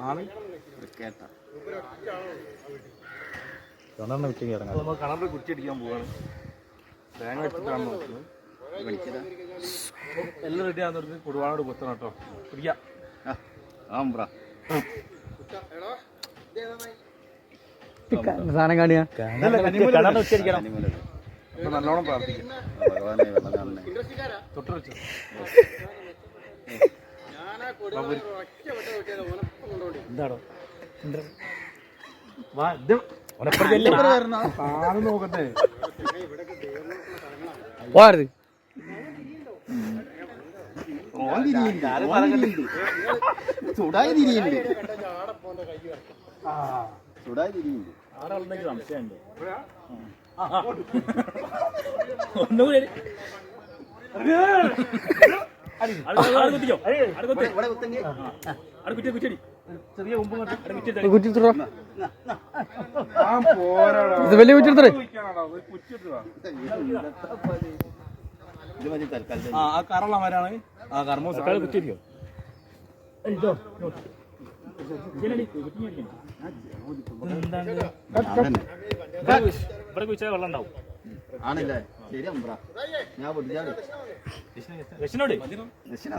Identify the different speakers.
Speaker 1: നാളെ
Speaker 2: കേട്ട
Speaker 3: രണ്ടെണ്ണം വിറ്റിങ് ഇറങ്ങാം.
Speaker 1: നമ്മൾ കണറിൽ കുറ്റി അടിക്കാൻ പോവാണ്. തേങ്ങ വെച്ചിട്ടാണ് നോക്കുന്നത്. എല്ലാം റെഡി ആണെന്ന് പറഞ്ഞ് കുടുവാനോട് കുത്തണം കേട്ടോ. പിടിക്കാം
Speaker 3: സാധനം കാണിയാ?
Speaker 1: നല്ലോണം പ്രാർത്ഥിക്കും. തൊട്ട് വെച്ചു. എന്താണോ നോക്കട്ടെ.
Speaker 3: പോരുത്
Speaker 2: ചുടായി തിരിയുണ്ട് ചുടായി തിരിയുണ്ട്
Speaker 3: ആറാളുണ്ടെങ്കിൽ സംശയമുണ്ട്.
Speaker 1: ഒന്നുകൂടി.
Speaker 3: വലിയ
Speaker 2: തൽക്കാലം
Speaker 1: ആ ആ കർമ്മ
Speaker 2: കുറ്റിയോ
Speaker 1: ഇവിടെ കുഴിച്ചാൽ വെള്ളം ഉണ്ടാവും.
Speaker 2: ആണല്ലേ? ശരി അമ്പ്ര. ഞാൻ പൊട്ടിച്ചാടി
Speaker 1: രക്ഷനോട്
Speaker 2: ദക്ഷിണ